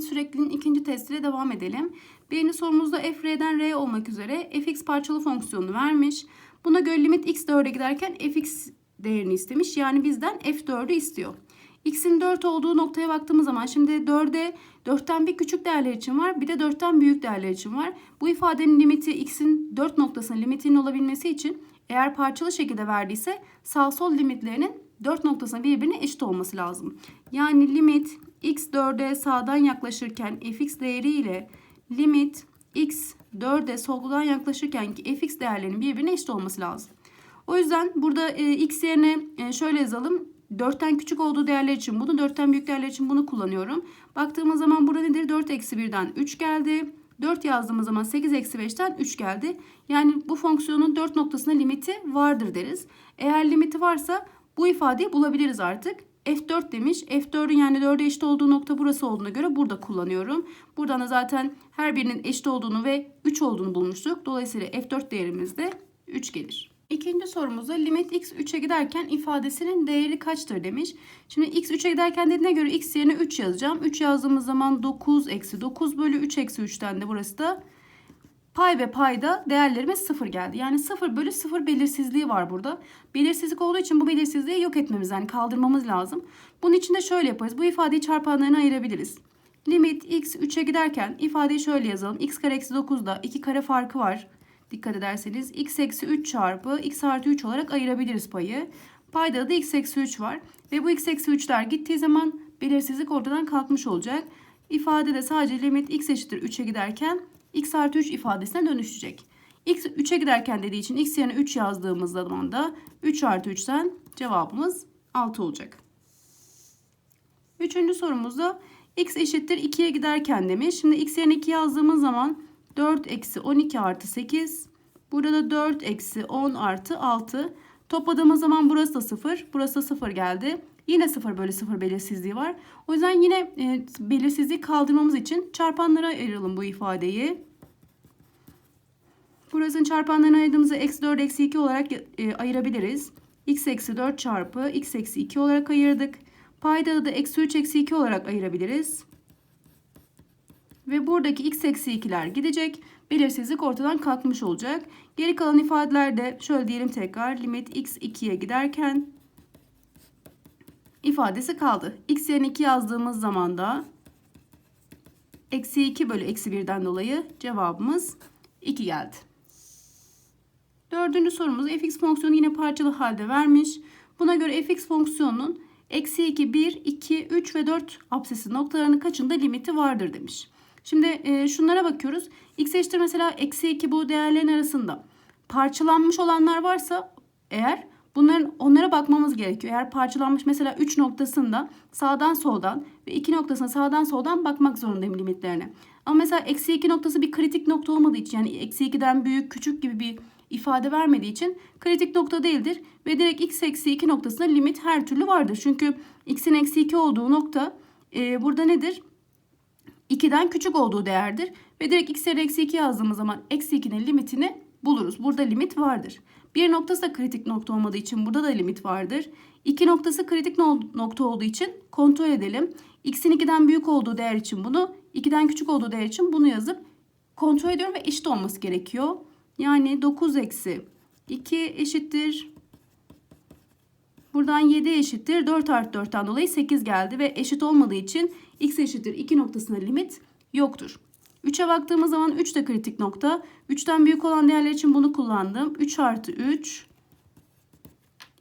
limit sürekliliğin ikinci testiyle devam edelim. Birinci sorumuzda f r'den r olmak üzere fx parçalı fonksiyonu vermiş. Buna göre limit x 4'e giderken fx değerini istemiş. Yani bizden f4'ü istiyor. x'in 4 olduğu noktaya baktığımız zaman şimdi 4'e 4'ten bir küçük değerler için var. Bir de 4'ten büyük değerler için var. Bu ifadenin limiti x'in 4 noktasının limitinin olabilmesi için eğer parçalı şekilde verdiyse sağ sol limitlerinin 4 noktasına birbirine eşit olması lazım. Yani limit x 4'e sağdan yaklaşırken fx değeri ile limit x 4'e soldan yaklaşırken ki fx değerlerinin birbirine eşit olması lazım. O yüzden burada e, x yerine e, şöyle yazalım. 4'ten küçük olduğu değerler için bunu, 4'ten büyük değerler için bunu kullanıyorum. Baktığımız zaman burada nedir? 4 eksi 1'den 3 geldi. 4 yazdığımız zaman 8 eksi 5'ten 3 geldi. Yani bu fonksiyonun 4 noktasına limiti vardır deriz. Eğer limiti varsa bu ifadeyi bulabiliriz artık. F4 demiş. F4'ün yani 4'e eşit olduğu nokta burası olduğuna göre burada kullanıyorum. Buradan da zaten her birinin eşit olduğunu ve 3 olduğunu bulmuştuk. Dolayısıyla F4 değerimiz de 3 gelir. İkinci sorumuzda limit x 3'e giderken ifadesinin değeri kaçtır demiş. Şimdi x 3'e giderken dediğine göre x yerine 3 yazacağım. 3 yazdığımız zaman 9 eksi 9 bölü 3 eksi 3'ten de burası da pay ve payda değerlerime 0 geldi. Yani 0 bölü 0 belirsizliği var burada. Belirsizlik olduğu için bu belirsizliği yok etmemiz yani kaldırmamız lazım. Bunun için de şöyle yaparız. Bu ifadeyi çarpanlarına ayırabiliriz. Limit x 3'e giderken ifadeyi şöyle yazalım. x kare eksi 9'da 2 kare farkı var. Dikkat ederseniz x eksi 3 çarpı x artı 3 olarak ayırabiliriz payı. Payda da x eksi 3 var. Ve bu x eksi 3'ler gittiği zaman belirsizlik ortadan kalkmış olacak. İfade de sadece limit x eşittir 3'e giderken x artı 3 ifadesine dönüşecek. x 3'e giderken dediği için x yerine 3 yazdığımız zaman da 3 artı 3'ten cevabımız 6 olacak. Üçüncü sorumuzda x eşittir 2'ye giderken demiş. Şimdi x yerine 2 yazdığımız zaman 4 eksi 12 artı 8. Burada 4 eksi 10 artı 6. Topladığımız zaman burası da 0. Burası da 0 geldi. Yine 0 bölü 0 belirsizliği var. O yüzden yine e, belirsizliği kaldırmamız için çarpanlara ayıralım bu ifadeyi. Burasının çarpanlarını ayırdığımızda eksi 4 eksi 2 olarak e, ayırabiliriz. x eksi 4 çarpı x eksi 2 olarak ayırdık. Payda da eksi 3 eksi 2 olarak ayırabiliriz. Ve buradaki x eksi 2'ler gidecek. Belirsizlik ortadan kalkmış olacak. Geri kalan ifadelerde şöyle diyelim tekrar. Limit x 2'ye giderken ifadesi kaldı. x yerine 2 yazdığımız zaman da eksi 2 bölü eksi 1'den dolayı cevabımız 2 geldi. Dördüncü sorumuz fx fonksiyonu yine parçalı halde vermiş. Buna göre fx fonksiyonunun eksi 2, 1, 2, 3 ve 4 absesi noktalarının kaçında limiti vardır demiş. Şimdi e, şunlara bakıyoruz. X eşittir mesela eksi 2 bu değerlerin arasında. Parçalanmış olanlar varsa eğer bunların onlara bakmamız gerekiyor. Eğer parçalanmış mesela 3 noktasında sağdan soldan ve 2 noktasına sağdan soldan bakmak zorundayım limitlerine. Ama mesela eksi 2 noktası bir kritik nokta olmadığı için yani eksi 2'den büyük küçük gibi bir ifade vermediği için kritik nokta değildir. Ve direkt x eksi 2 noktasında limit her türlü vardır. Çünkü x'in eksi 2 olduğu nokta e, burada nedir? 2'den küçük olduğu değerdir. Ve direkt x eksi 2 yazdığımız zaman eksi 2'nin limitini buluruz. Burada limit vardır. Bir noktası da kritik nokta olmadığı için burada da limit vardır. İki noktası kritik nokta olduğu için kontrol edelim. x'in 2'den büyük olduğu değer için bunu, 2'den küçük olduğu değer için bunu yazıp kontrol ediyorum ve eşit olması gerekiyor. Yani 9 eksi 2 eşittir. Buradan 7 eşittir. 4 artı 4'ten dolayı 8 geldi ve eşit olmadığı için x eşittir 2 noktasına limit yoktur. 3'e baktığımız zaman 3 de kritik nokta. 3'ten büyük olan değerler için bunu kullandım. 3 artı 3.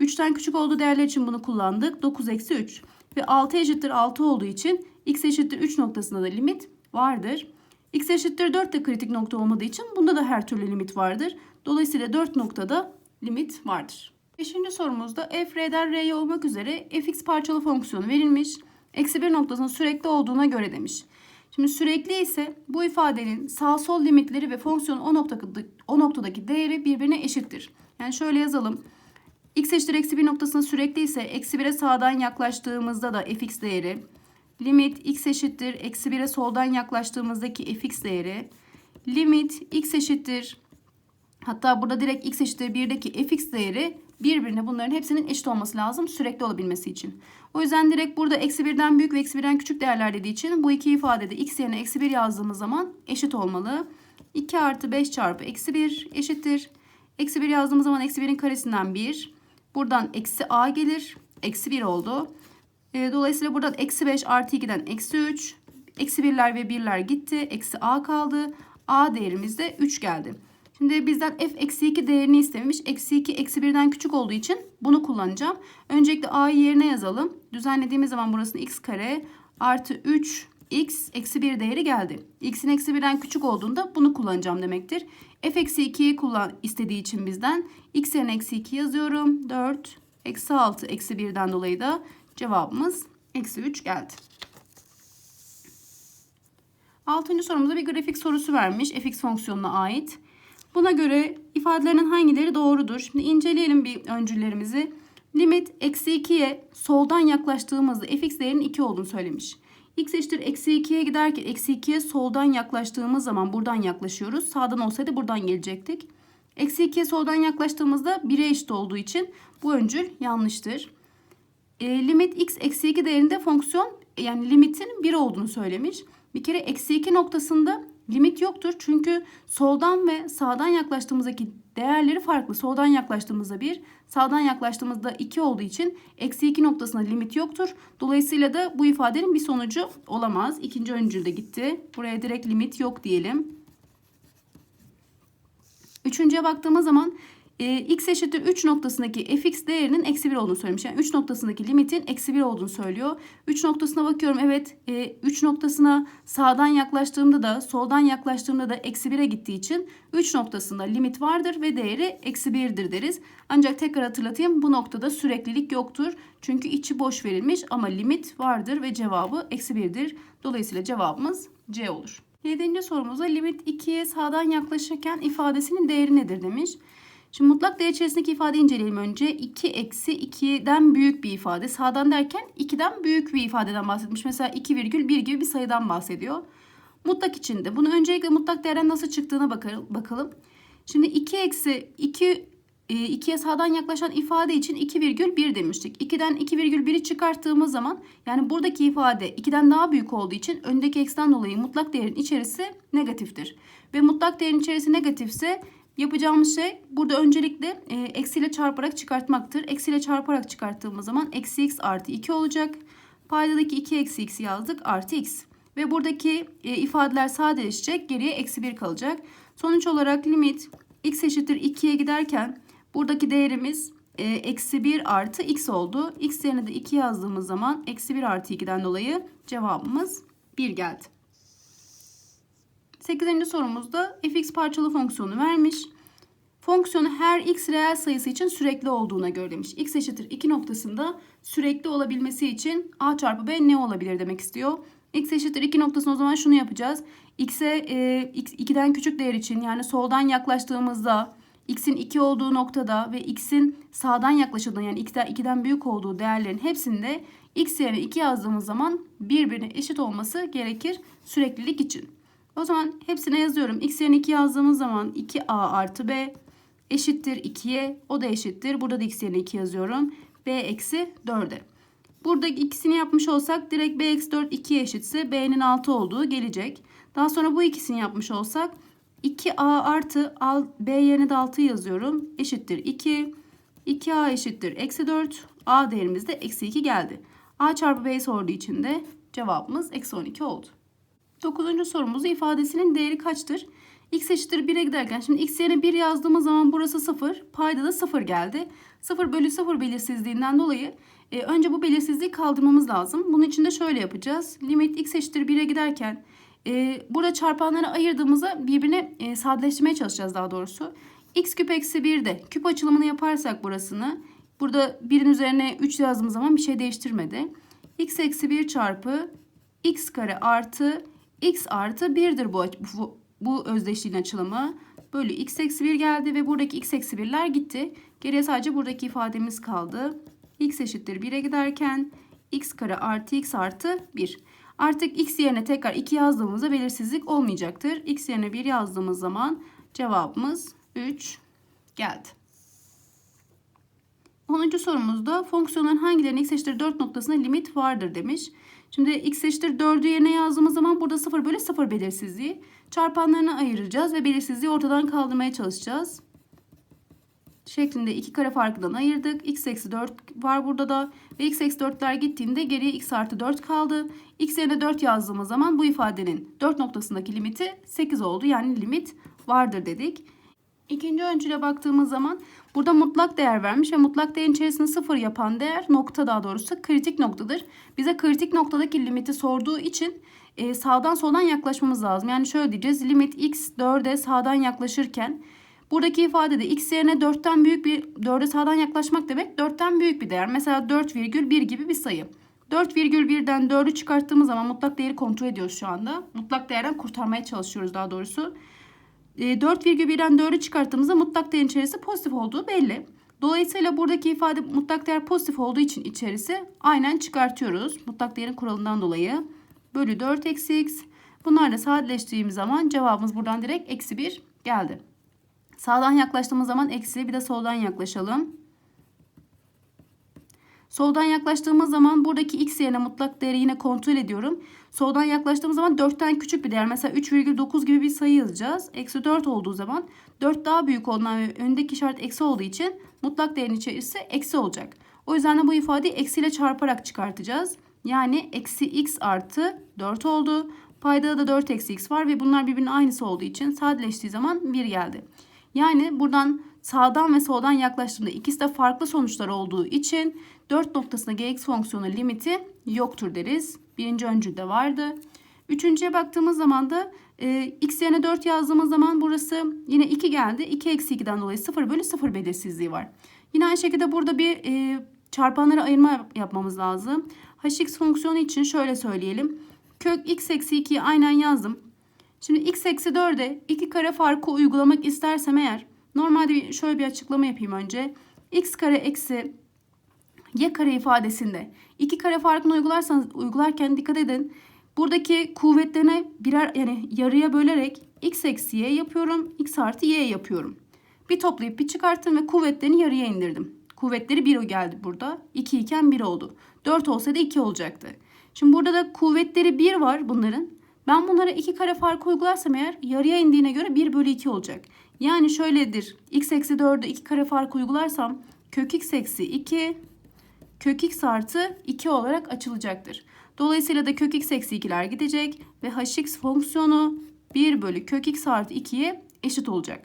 3'ten küçük olduğu değerler için bunu kullandık. 9 eksi 3. Ve 6 eşittir 6 olduğu için x eşittir 3 noktasında da limit vardır. x eşittir 4 de kritik nokta olmadığı için bunda da her türlü limit vardır. Dolayısıyla 4 noktada limit vardır. Beşinci sorumuzda f r'den r'ye olmak üzere fx parçalı fonksiyonu verilmiş. Eksi 1 noktasının sürekli olduğuna göre demiş. Şimdi sürekli ise bu ifadenin sağ sol limitleri ve fonksiyonun o, noktadaki, o noktadaki değeri birbirine eşittir. Yani şöyle yazalım. x eşittir eksi 1 noktasına sürekli ise eksi 1'e sağdan yaklaştığımızda da fx değeri. Limit x eşittir eksi 1'e soldan yaklaştığımızdaki fx değeri. Limit x eşittir hatta burada direkt x eşittir 1'deki fx değeri birbirine bunların hepsinin eşit olması lazım sürekli olabilmesi için. O yüzden direkt burada eksi birden büyük ve eksi birden küçük değerler dediği için bu iki ifadede x yerine eksi 1 yazdığımız zaman eşit olmalı. 2 artı 5 çarpı eksi 1 eşittir. Eksi 1 yazdığımız zaman eksi 1'in karesinden 1. Buradan eksi a gelir. Eksi 1 oldu. E, dolayısıyla buradan eksi 5 artı 2'den eksi 3. Eksi 1'ler ve 1'ler gitti. Eksi a kaldı. a değerimiz de 3 geldi. Şimdi bizden f eksi 2 değerini istemiş. Eksi 2 eksi 1'den küçük olduğu için bunu kullanacağım. Öncelikle a'yı yerine yazalım. Düzenlediğimiz zaman burasını x kare artı 3 x eksi 1 değeri geldi. x'in eksi 1'den küçük olduğunda bunu kullanacağım demektir. f eksi 2'yi kullan istediği için bizden x yerine eksi 2 yazıyorum. 4 eksi 6 eksi 1'den dolayı da cevabımız eksi 3 geldi. Altıncı sorumuzda bir grafik sorusu vermiş fx fonksiyonuna ait. Buna göre ifadelerinin hangileri doğrudur? Şimdi inceleyelim bir öncüllerimizi. Limit eksi 2'ye soldan yaklaştığımızda fx değerinin 2 olduğunu söylemiş. x eşittir eksi 2'ye giderken eksi 2'ye soldan yaklaştığımız zaman buradan yaklaşıyoruz. Sağdan olsaydı buradan gelecektik. Eksi 2'ye soldan yaklaştığımızda 1'e eşit olduğu için bu öncül yanlıştır. E, limit x eksi 2 değerinde fonksiyon yani limitin 1 olduğunu söylemiş. Bir kere eksi 2 noktasında limit yoktur. Çünkü soldan ve sağdan yaklaştığımızdaki değerleri farklı. Soldan yaklaştığımızda 1, sağdan yaklaştığımızda 2 olduğu için eksi 2 noktasında limit yoktur. Dolayısıyla da bu ifadenin bir sonucu olamaz. İkinci öncül de gitti. Buraya direkt limit yok diyelim. Üçüncüye baktığımız zaman e, x eşittir 3 noktasındaki fx değerinin eksi 1 olduğunu söylemiş. Yani 3 noktasındaki limitin eksi 1 olduğunu söylüyor. 3 noktasına bakıyorum. Evet e, 3 noktasına sağdan yaklaştığımda da soldan yaklaştığımda da eksi 1'e gittiği için 3 noktasında limit vardır ve değeri eksi 1'dir deriz. Ancak tekrar hatırlatayım bu noktada süreklilik yoktur. Çünkü içi boş verilmiş ama limit vardır ve cevabı eksi 1'dir. Dolayısıyla cevabımız C olur. Yedinci sorumuzda limit 2'ye sağdan yaklaşırken ifadesinin değeri nedir demiş. Şimdi mutlak değer içerisindeki ifade inceleyelim önce. 2 eksi 2'den büyük bir ifade. Sağdan derken 2'den büyük bir ifadeden bahsetmiş. Mesela 2 virgül 1 gibi bir sayıdan bahsediyor. Mutlak içinde. Bunu öncelikle mutlak değerden nasıl çıktığına bakalım. Şimdi 2 eksi 2 2'ye sağdan yaklaşan ifade için 2,1 demiştik. 2'den 2,1'i çıkarttığımız zaman yani buradaki ifade 2'den daha büyük olduğu için öndeki eksten dolayı mutlak değerin içerisi negatiftir. Ve mutlak değerin içerisi negatifse Yapacağımız şey burada öncelikle e, eksiyle çarparak çıkartmaktır. Eksiyle çarparak çıkarttığımız zaman eksi x artı 2 olacak. Paydadaki 2 eksi x yazdık artı x. Ve buradaki e, ifadeler sadeleşecek. Geriye eksi 1 kalacak. Sonuç olarak limit x eşittir 2'ye giderken buradaki değerimiz e, eksi 1 artı x oldu. x yerine de 2 yazdığımız zaman eksi 1 artı 2'den dolayı cevabımız 1 geldi. 8. sorumuzda fx parçalı fonksiyonu vermiş. Fonksiyonu her x reel sayısı için sürekli olduğuna göre demiş. x eşittir 2 noktasında sürekli olabilmesi için a çarpı b ne olabilir demek istiyor. x eşittir 2 noktasında o zaman şunu yapacağız. x'e e, x 2'den küçük değer için yani soldan yaklaştığımızda x'in 2 olduğu noktada ve x'in sağdan yaklaşıldığında yani 2'den, 2'den büyük olduğu değerlerin hepsinde x yerine 2 yazdığımız zaman birbirine eşit olması gerekir süreklilik için. O zaman hepsine yazıyorum. X yerine 2 yazdığımız zaman 2A artı B eşittir 2'ye. O da eşittir. Burada da X yerine 2 yazıyorum. B eksi 4'e. Burada ikisini yapmış olsak direkt B eksi 4 2'ye eşitse B'nin 6 olduğu gelecek. Daha sonra bu ikisini yapmış olsak 2A artı B yerine de 6 yazıyorum. Eşittir 2. 2A eşittir eksi 4. A değerimiz de eksi 2 geldi. A çarpı B sorduğu için de cevabımız eksi 12 oldu. Dokuzuncu sorumuzda ifadesinin değeri kaçtır? x eşittir 1'e giderken şimdi x yerine 1 yazdığımız zaman burası 0. Payda da 0 geldi. 0 bölü 0 belirsizliğinden dolayı e, önce bu belirsizliği kaldırmamız lazım. Bunun için de şöyle yapacağız. Limit x eşittir 1'e giderken e, burada çarpanları ayırdığımızda birbirine e, sadeleştirmeye çalışacağız daha doğrusu. x küp eksi 1'de küp açılımını yaparsak burasını burada 1'in üzerine 3 yazdığımız zaman bir şey değiştirmedi. x eksi 1 çarpı x kare artı x artı 1'dir bu, bu, bu özdeşliğin açılımı. Bölü x eksi 1 geldi ve buradaki x eksi 1'ler gitti. Geriye sadece buradaki ifademiz kaldı. x eşittir 1'e giderken x kare artı x artı 1. Artık x yerine tekrar 2 yazdığımızda belirsizlik olmayacaktır. x yerine 1 yazdığımız zaman cevabımız 3 geldi. 10. sorumuzda fonksiyonların hangilerinin x eşittir 4 noktasına limit vardır demiş. Şimdi x eşittir 4'ü yerine yazdığımız zaman burada 0 bölü 0 belirsizliği. Çarpanlarını ayıracağız ve belirsizliği ortadan kaldırmaya çalışacağız. Şeklinde iki kare farkından ayırdık. x eksi 4 var burada da. Ve x eksi 4'ler gittiğinde geriye x artı 4 kaldı. x yerine 4 yazdığımız zaman bu ifadenin 4 noktasındaki limiti 8 oldu. Yani limit vardır dedik. İkinci öncüle baktığımız zaman burada mutlak değer vermiş ve mutlak değerin içerisinde sıfır yapan değer nokta daha doğrusu kritik noktadır. Bize kritik noktadaki limiti sorduğu için e, sağdan soldan yaklaşmamız lazım. Yani şöyle diyeceğiz limit x 4'e sağdan yaklaşırken buradaki ifadede x yerine 4'ten büyük bir 4'e sağdan yaklaşmak demek 4'ten büyük bir değer. Mesela 4,1 gibi bir sayı. 4,1'den 4'ü çıkarttığımız zaman mutlak değeri kontrol ediyoruz şu anda. Mutlak değerden kurtarmaya çalışıyoruz daha doğrusu. 4,1'den 4'ü çıkarttığımızda mutlak değerin içerisi pozitif olduğu belli. Dolayısıyla buradaki ifade mutlak değer pozitif olduğu için içerisi aynen çıkartıyoruz. Mutlak değerin kuralından dolayı. Bölü 4 eksi x. Bunlarla sadeleştirdiğimiz zaman cevabımız buradan direkt eksi 1 geldi. Sağdan yaklaştığımız zaman eksi bir de soldan yaklaşalım. Soldan yaklaştığımız zaman buradaki x yerine mutlak değeri yine kontrol ediyorum. Soldan yaklaştığımız zaman 4'ten küçük bir değer. Mesela 3,9 gibi bir sayı yazacağız. Eksi 4 olduğu zaman 4 daha büyük olduğundan ve öndeki işaret eksi olduğu için mutlak değerin içerisi eksi olacak. O yüzden de bu ifadeyi eksiyle çarparak çıkartacağız. Yani eksi x artı 4 oldu. Payda da 4 eksi x var ve bunlar birbirinin aynısı olduğu için sadeleştiği zaman 1 geldi. Yani buradan sağdan ve soldan yaklaştığımda ikisi de farklı sonuçlar olduğu için 4 noktasında gx fonksiyonu limiti yoktur deriz. Birinci öncülde vardı. Üçüncüye baktığımız zaman da e, x yerine 4 yazdığımız zaman burası yine 2 geldi. 2 eksi 2'den dolayı 0 bölü 0 belirsizliği var. Yine aynı şekilde burada bir e, çarpanlara ayırma yapmamız lazım. hx fonksiyonu için şöyle söyleyelim. Kök x eksi 2'yi aynen yazdım. Şimdi x eksi 4'e 2 kare farkı uygulamak istersem eğer normalde şöyle bir açıklama yapayım önce. x kare eksi y kare ifadesinde 2 kare farkını uygularsanız uygularken dikkat edin. Buradaki kuvvetlerine birer yani yarıya bölerek x eksi y yapıyorum. x artı y yapıyorum. Bir toplayıp bir çıkarttım ve kuvvetlerini yarıya indirdim. Kuvvetleri 1 geldi burada. 2 iken 1 oldu. 4 olsaydı 2 olacaktı. Şimdi burada da kuvvetleri 1 var bunların. Ben bunlara 2 kare farkı uygularsam eğer yarıya indiğine göre 1 bölü 2 olacak. Yani şöyledir. x eksi 4'e 2 kare farkı uygularsam kök x eksi 2 kök x artı 2 olarak açılacaktır. Dolayısıyla da kök x eksi 2'ler gidecek ve hx fonksiyonu 1 bölü kök x artı 2'ye eşit olacak.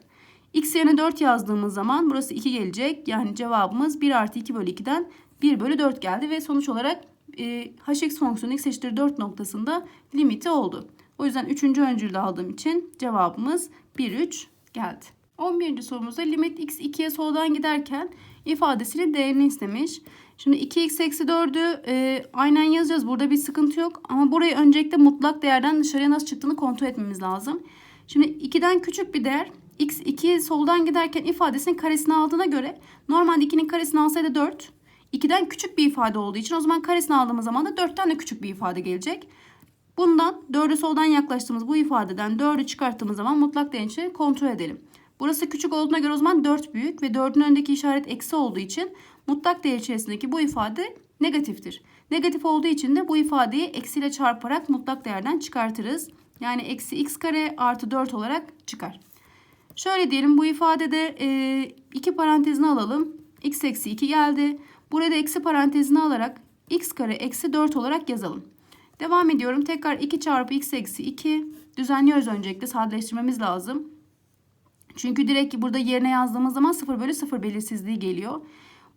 x yerine 4 yazdığımız zaman burası 2 gelecek. Yani cevabımız 1 artı 2 bölü 2'den 1 bölü 4 geldi ve sonuç olarak e, hx fonksiyonu x eşittir 4 noktasında limiti oldu. O yüzden 3. öncülde aldığım için cevabımız 1, 3 geldi. 11. sorumuzda limit x 2'ye soldan giderken ifadesinin değerini istemiş. Şimdi 2x eksi 4'ü e, aynen yazacağız. Burada bir sıkıntı yok. Ama burayı öncelikle mutlak değerden dışarıya nasıl çıktığını kontrol etmemiz lazım. Şimdi 2'den küçük bir değer x 2 soldan giderken ifadesinin karesini aldığına göre normalde 2'nin karesini alsaydı 4. 2'den küçük bir ifade olduğu için o zaman karesini aldığımız zaman da 4'ten de küçük bir ifade gelecek. Bundan 4'ü soldan yaklaştığımız bu ifadeden 4'ü çıkarttığımız zaman mutlak değerini kontrol edelim. Burası küçük olduğuna göre o zaman 4 büyük ve 4'ün önündeki işaret eksi olduğu için mutlak değer içerisindeki bu ifade negatiftir. Negatif olduğu için de bu ifadeyi eksiyle çarparak mutlak değerden çıkartırız. Yani eksi x kare artı 4 olarak çıkar. Şöyle diyelim bu ifadede e, iki parantezini alalım. x eksi 2 geldi. Burada eksi parantezini alarak x kare eksi 4 olarak yazalım. Devam ediyorum. Tekrar 2 çarpı x eksi 2. Düzenliyoruz öncelikle. Sadeleştirmemiz lazım. Çünkü direkt burada yerine yazdığımız zaman 0 bölü 0 belirsizliği geliyor.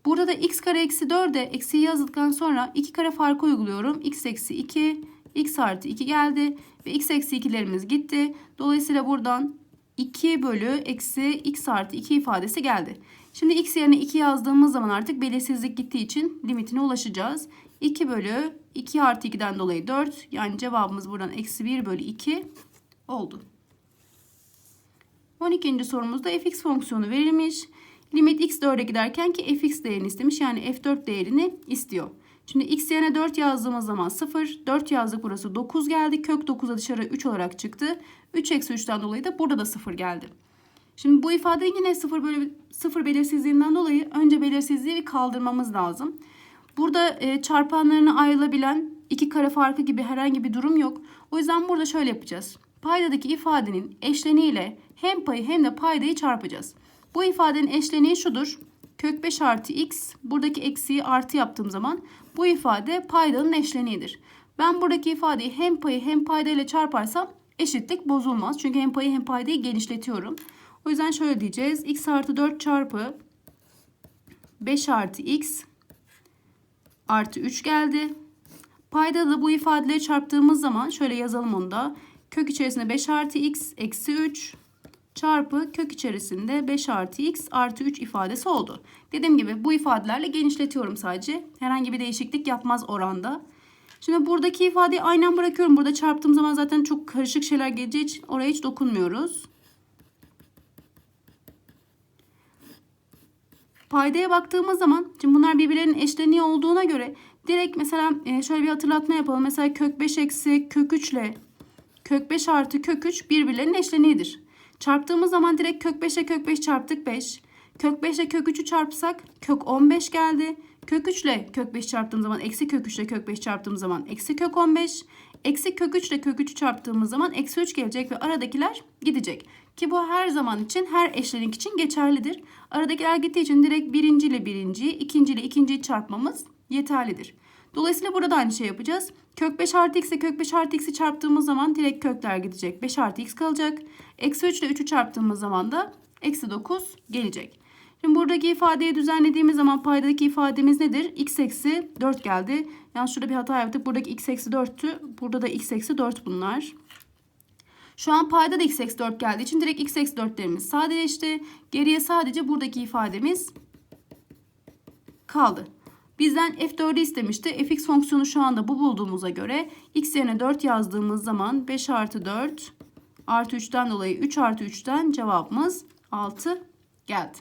Burada da x kare eksi 4'e eksiyi yazdıktan sonra 2 kare farkı uyguluyorum. x eksi 2, x artı 2 geldi. Ve x eksi 2'lerimiz gitti. Dolayısıyla buradan 2 bölü eksi x artı 2 ifadesi geldi. Şimdi x yerine 2 yazdığımız zaman artık belirsizlik gittiği için limitine ulaşacağız. 2 bölü 2 artı 2'den dolayı 4. Yani cevabımız buradan eksi 1 bölü 2 oldu. 12. sorumuzda fx fonksiyonu verilmiş. Limit x 4'e giderken ki fx değerini istemiş. Yani f4 değerini istiyor. Şimdi x yerine 4 yazdığımız zaman 0. 4 yazdık burası 9 geldi. Kök 9'a dışarı 3 olarak çıktı. 3 eksi 3'ten dolayı da burada da 0 geldi. Şimdi bu ifade yine 0 bölü 0 belirsizliğinden dolayı önce belirsizliği bir kaldırmamız lazım. Burada e, çarpanlarına ayrılabilen iki kare farkı gibi herhangi bir durum yok. O yüzden burada şöyle yapacağız. Paydadaki ifadenin eşleniğiyle hem payı hem de paydayı çarpacağız. Bu ifadenin eşleniği şudur. Kök 5 artı x buradaki eksiği artı yaptığım zaman bu ifade paydanın eşleniğidir. Ben buradaki ifadeyi hem payı hem paydayla çarparsam eşitlik bozulmaz. Çünkü hem payı hem paydayı genişletiyorum. O yüzden şöyle diyeceğiz. x artı 4 çarpı 5 artı x artı 3 geldi. Payda da bu ifadeleri çarptığımız zaman şöyle yazalım onu da. Kök içerisinde 5 artı x eksi 3 çarpı kök içerisinde 5 artı x artı 3 ifadesi oldu. Dediğim gibi bu ifadelerle genişletiyorum sadece. Herhangi bir değişiklik yapmaz oranda. Şimdi buradaki ifadeyi aynen bırakıyorum. Burada çarptığım zaman zaten çok karışık şeyler geleceği için oraya hiç dokunmuyoruz. Paydaya baktığımız zaman şimdi bunlar birbirlerinin eşleniği olduğuna göre direkt mesela e, şöyle bir hatırlatma yapalım. Mesela kök 5 eksi kök 3 ile kök 5 artı kök 3 birbirlerinin eşleniğidir. Çarptığımız zaman direkt kök 5 ile kök 5 çarptık 5. Kök 5 ile kök 3'ü çarpsak kök 15 geldi. Kök 3 ile kök 5 çarptığım zaman eksi kök 3 ile kök 5 çarptığım zaman eksi kök 15. Eksi kök 3 ile kök 3'ü çarptığımız zaman eksi 3 gelecek ve aradakiler gidecek. Ki bu her zaman için her eşlenik için geçerlidir. Aradakiler gittiği için direkt birinci ile birinciyi, ikinci ile ikinciyi çarpmamız yeterlidir. Dolayısıyla burada da aynı şey yapacağız. Kök 5 artı x ile kök 5 artı x'i çarptığımız zaman direkt kökler gidecek. 5 artı x kalacak. Eksi 3 ile 3'ü çarptığımız zaman da eksi 9 gelecek. Şimdi buradaki ifadeyi düzenlediğimiz zaman paydadaki ifademiz nedir? x eksi 4 geldi. Yani şurada bir hata yaptık. Buradaki x eksi 4'tü. Burada da x eksi 4 bunlar. Şu an payda da x eksi 4 geldiği için direkt x eksi 4'lerimiz sadeleşti. Geriye sadece buradaki ifademiz kaldı. Bizden f4'ü istemişti. fx fonksiyonu şu anda bu bulduğumuza göre x yerine 4 yazdığımız zaman 5 artı 4 artı 3'ten dolayı 3 artı 3'ten cevabımız 6 geldi.